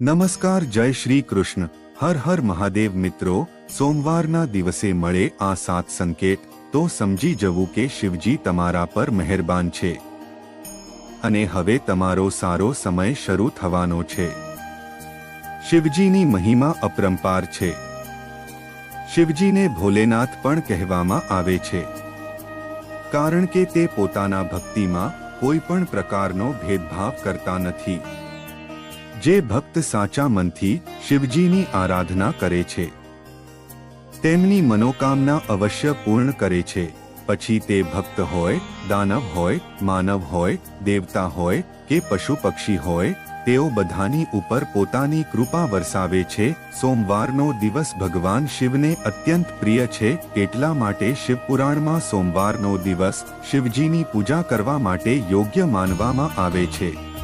નમસ્કાર, જય શ્રી કૃષ્ણ. હર હર મહાદેવ મિત્રો, સોમવારના દિવસે મળે આ સાત સંકેત. તો સમજી જવું કે શિવજી તમારા પર મહેરબાન છે. અને હવે તમારો સારો સમય શરૂ થવાનો છે. શિવજીની મહિમા અપરંપાર છે. શિવજીને ભોલેનાથ પણ કહેવામાં આવે છે. કારણ કે તે પોતાના ભક્તિમાં કોઈ પણ પ્રકારનો ભેદભાવ કરતા નથી. જે ભક્ત સાચા મનથી શિવજીની આરાધના કરે છે. તેમની મનોકામના અવશ્ય પૂર્ણ કરે છે. પછી તે ભક્ત હોય, દાનવ હોય, માનવ હોય, દેવતા હોય કે પશુ પક્ષી હોય, તેઓ બધાની ઉપર પોતાની કૃપા વરસાવે છે. સોમવારનો દિવસ ભગવાન શિવને અત્યંત પ્રિય છે. એટલા માટે શિવપુરાણમાં સોમવારનો દિવસ શિવજીની પૂજા કરવા માટે યોગ્ય માનવામાં આવે છે.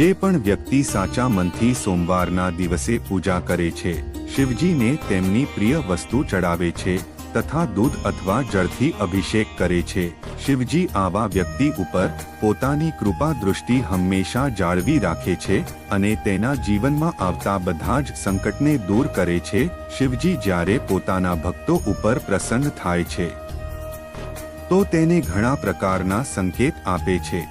જે પણ વ્યક્તિ સાચા મનથી સોમવારના દિવસે પૂજા કરે છે, શિવજીને તેમની પ્રિય વસ્તુ ચડાવે છે, તથા દૂધ અથવા જળથી અભિષેક કરે છે. શિવજી આવા વ્યક્તિ ઉપર પોતાની કૃપા દૃષ્ટિ હંમેશા જાળવી રાખે છે અને તેના જીવનમાં આવતા બધા જ સંકટને દૂર કરે છે. શિવજી જ્યારે પોતાના ભક્તો ઉપર પ્રસન્ન થાય છે, તો તેને ઘણા પ્રકારના સંકેત આપે છે.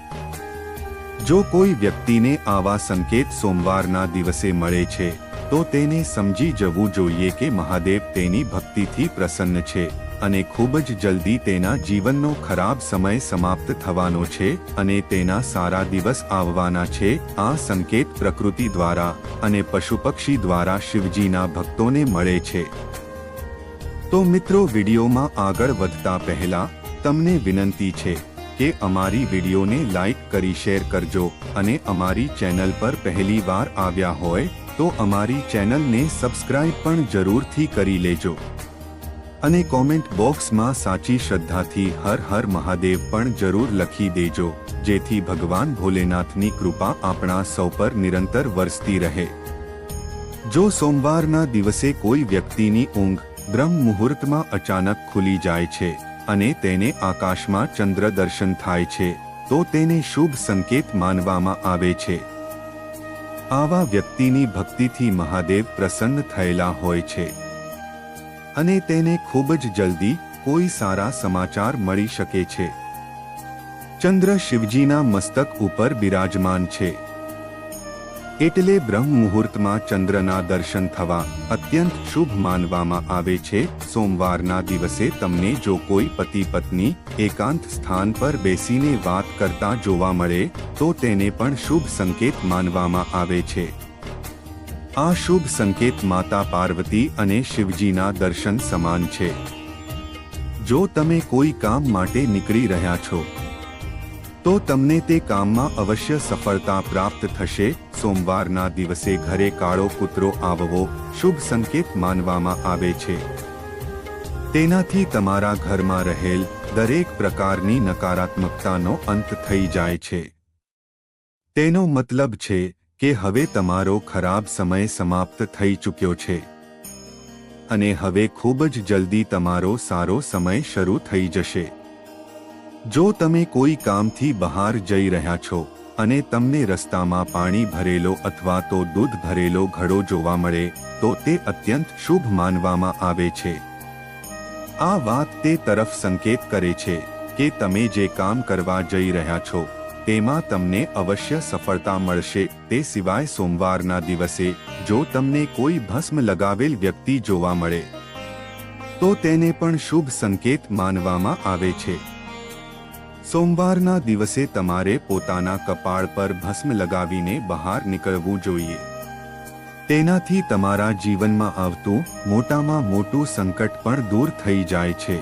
જો કોઈ વ્યક્તિને આવા સંકેત સોમવારના દિવસે મળે છે, તો તેને સમજી જવું જોઈએ કે મહાદેવ તેની ભક્તિથી પ્રસન્ન છે અને ખૂબ જ જલ્દી તેના જીવનનો ખરાબ સમય સમાપ્ત થવાનો છે અને તેના સારા દિવસ આવવાના છે. આ સંકેત પ્રકૃતિ દ્વારા અને પશુ પક્ષી દ્વારા શિવજીના ભક્તોને મળે છે. તો મિત્રો, વિડીયોમાં આગળ વધતા પહેલા તમને વિનંતી છે કે અમારી વિડીયોને લાઈક કરી શેર કરજો અને અમારી ચેનલ પર પહેલી વાર આવ્યા હોય તો અમારી ચેનલને સબસ્ક્રાઇબ પણ જરૂરથી કરી લેજો. અને કોમેન્ટ બોક્સમાં સાચી શ્રદ્ધાથી હર હર મહાદેવ પણ જરૂર લખી દેજો, જેથી ભગવાન ભોલેનાથની કૃપા આપણા સૌ પર નિરંતર વરસતી રહે. જો સોમવારના દિવસે કોઈ વ્યક્તિની ઊંઘ બ્રહ્મ મુહૂર્તમાં અચાનક ખુલી જાય છે અને તેને આકાશમાં ચંદ્ર દર્શન થાય છે, તો તેને શુભ સંકેત માનવામાં આવે છે. આવા વ્યક્તિની ભક્તિથી મહાદેવ પ્રસન્ન થયેલા હોય છે. અને તેને ખૂબ જ જલ્દી કોઈ સારા સમાચાર મળી શકે છે. ચંદ્ર શિવજીના મસ્તક ઉપર બિરાજમાન છે. એટલે બ્રહ્મ મુહૂર્તમાં ચંદ્રના દર્શન થવા અત્યંત શુભ માનવામાં આવે છે. સોમવારના દિવસે તમને જો કોઈ પતિ પત્ની એકાંત સ્થાન પર બેસીને વાત કરતા જોવા મળે, તો તેને પણ શુભ સંકેત માનવામાં આવે છે. આ શુભ સંકેત માતા પાર્વતી અને શિવજીના દર્શન સમાન છે. જો તમે કોઈ કામ માટે નીકળી રહ્યા છો, તો તમને તે કામમાં અવશ્ય સફળતા પ્રાપ્ત થશે. સોમવારના દિવસે ઘરે કાળો કૂતરો આવવો શુભ સંકેત માનવામાં આવે છે. તેનાથી તમારા ઘરમાં રહેલ દરેક પ્રકારની નકારાત્મકતાનો અંત થઈ જાય છે. તેનો મતલબ છે કે હવે તમારો ખરાબ સમય સમાપ્ત થઈ ચૂક્યો છે. અને હવે ખૂબ જ જલ્દી તમારો સારો સમય શરૂ થઈ જશે. જો તમે કોઈ કામથી બહાર જઈ રહ્યા છો અને તમને રસ્તામાં પાણી ભરેલો અથવા તો દૂધ ભરેલો ઘડો જોવા મળે, તો તે અત્યંત શુભ માનવામાં આવે છે. આ વાત તે તરફ સંકેત કરે છે કે તમે જે કામ કરવા જઈ રહ્યા છો, તેમાં તમને અવશ્ય સફળતા મળશે. તે સિવાય સોમવારના દિવસે, જો તમને કોઈ ભસ્મ લગાવેલ વ્યક્તિ જોવા મળે, તો તેને પણ શુભ સંકેત માનવામાં આવે છે. સોમવારના દિવસે તમારે પોતાના કપાળ પર ભસ્મ લગાવીને બહાર નીકળવું જોઈએ. તેનાથી તમારા જીવનમાં આવતું મોટામાં મોટું સંકટ પણ દૂર થઈ જાય છે.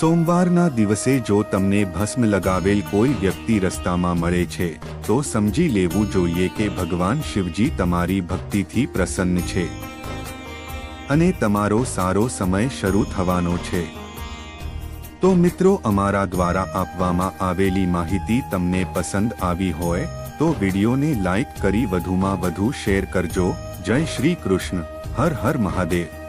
સોમવારના દિવસે જો તમને ભસ્મ લગાવેલ કોઈ વ્યક્તિ રસ્તામાં મળે છે, તો સમજી લેવું જોઈએ કે ભગવાન શિવજી તમારી ભક્તિથી પ્રસન્ન છે. અને તમારો સારો સમય શરૂ થવાનો છે. તો મિત્રો અમારા દ્વારા આપવામાં આવેલી માહિતી તમને પસંદ આવી હોય, તો વિડીયોને લાઈક કરી વધુમાં વધુ શેર કરજો. જય શ્રી કૃષ્ણ. હર હર મહાદેવ.